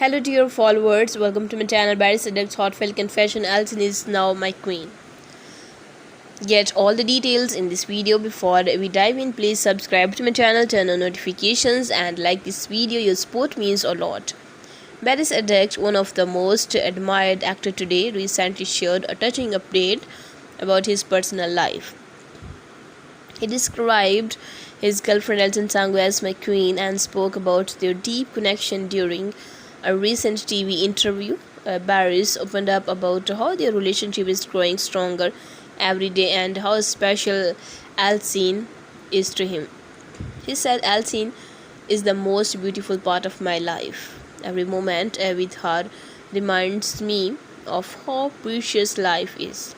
Hello dear followers, welcome to my channel Barry Sadek's Heartfelt Confession. Alison is now my queen. Get all the details in this video before we dive in. Please subscribe to my channel, turn on notifications and like this video. Your support means a lot. Barry Sadek, one of the most admired actor today, recently shared a touching update about his personal life. He described his girlfriend Elton Sangu as my queen and spoke about their deep connection during a recent TV interview, uh, Barris opened up about how their relationship is growing stronger every day and how special Alcine is to him. He said, Alcine is the most beautiful part of my life. Every moment uh, with her reminds me of how precious life is.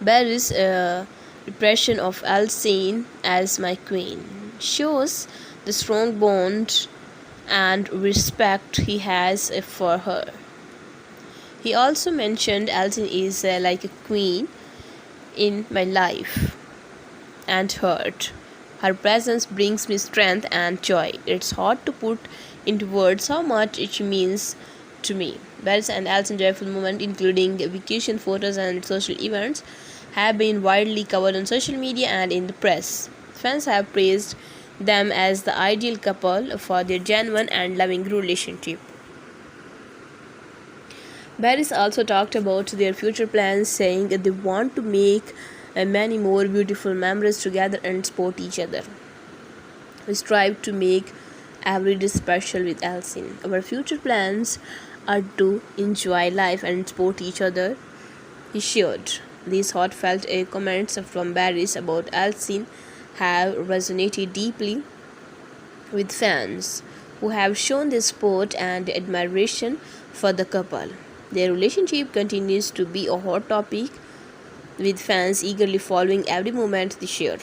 Barry's uh, repression of Alcine as my queen shows the strong bond and respect he has for her. He also mentioned Alton is uh, like a queen in my life and heart. Her presence brings me strength and joy. It's hard to put into words how much it means to me. Bells and Alton joyful moment, including vacation photos and social events, have been widely covered on social media and in the press. Fans have praised them as the ideal couple for their genuine and loving relationship. Barris also talked about their future plans, saying they want to make uh, many more beautiful memories together and support each other. We strive to make every day special with Elsin. Our future plans are to enjoy life and support each other. He shared these heartfelt uh, comments from Barris about Elsin have resonated deeply with fans who have shown their support and admiration for the couple. Their relationship continues to be a hot topic with fans eagerly following every moment they share.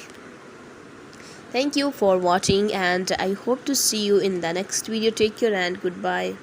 Thank you for watching and I hope to see you in the next video. Take care and goodbye.